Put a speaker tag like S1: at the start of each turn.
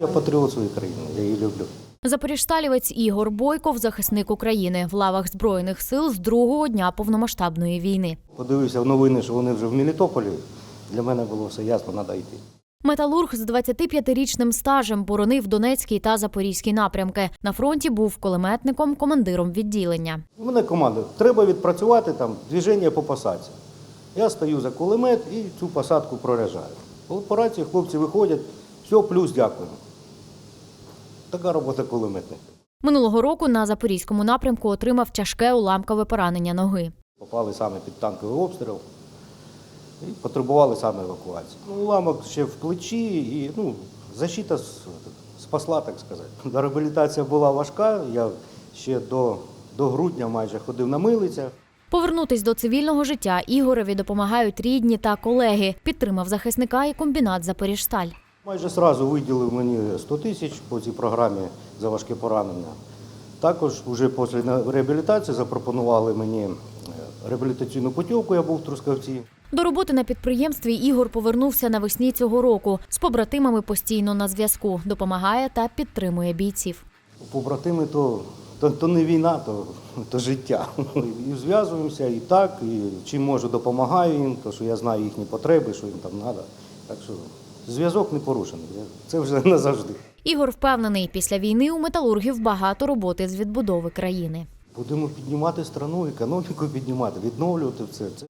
S1: Я патріот своєї країни, я її люблю.
S2: Запоріжсталівець Ігор Бойков, захисник України в лавах збройних сил з другого дня повномасштабної війни.
S1: Подивився в новини, що вони вже в Мелітополі. Для мене було все ясно, треба йти.
S2: Металург з 25-річним стажем боронив Донецький та Запорізький напрямки. На фронті був кулеметником, командиром відділення.
S1: У мене команда, треба відпрацювати там движення по посадці. Я стою за кулемет і цю посадку проряджаю. По рації хлопці виходять, все, плюс дякую. Така робота кулеметника.
S2: Минулого року на запорізькому напрямку отримав тяжке уламкове поранення ноги.
S1: Попали саме під танковий обстріл і потребували саме евакуації. Ну, уламок ще в плечі і ну, защита спасла, так сказати. Реабілітація була важка. Я ще до, до грудня майже ходив на милицях.
S2: Повернутись до цивільного життя Ігореві допомагають рідні та колеги. Підтримав захисника і комбінат Запоріжсталь.
S1: Майже сразу виділив мені 100 тисяч по цій програмі за важке поранення. Також вже після реабілітації запропонували мені е, реабілітаційну путівку, я був в Трускавці.
S2: До роботи на підприємстві Ігор повернувся навесні цього року. З побратимами постійно на зв'язку, допомагає та підтримує бійців.
S1: Побратими то, то, то не війна, то, то життя. І зв'язуємося і так, і чим можу допомагаю їм, то що я знаю їхні потреби, що їм там треба. Так що зв'язок не порушений. Це вже назавжди.
S2: Ігор впевнений, після війни у металургів багато роботи з відбудови країни.
S1: Будемо піднімати страну, економіку піднімати, відновлювати все. Це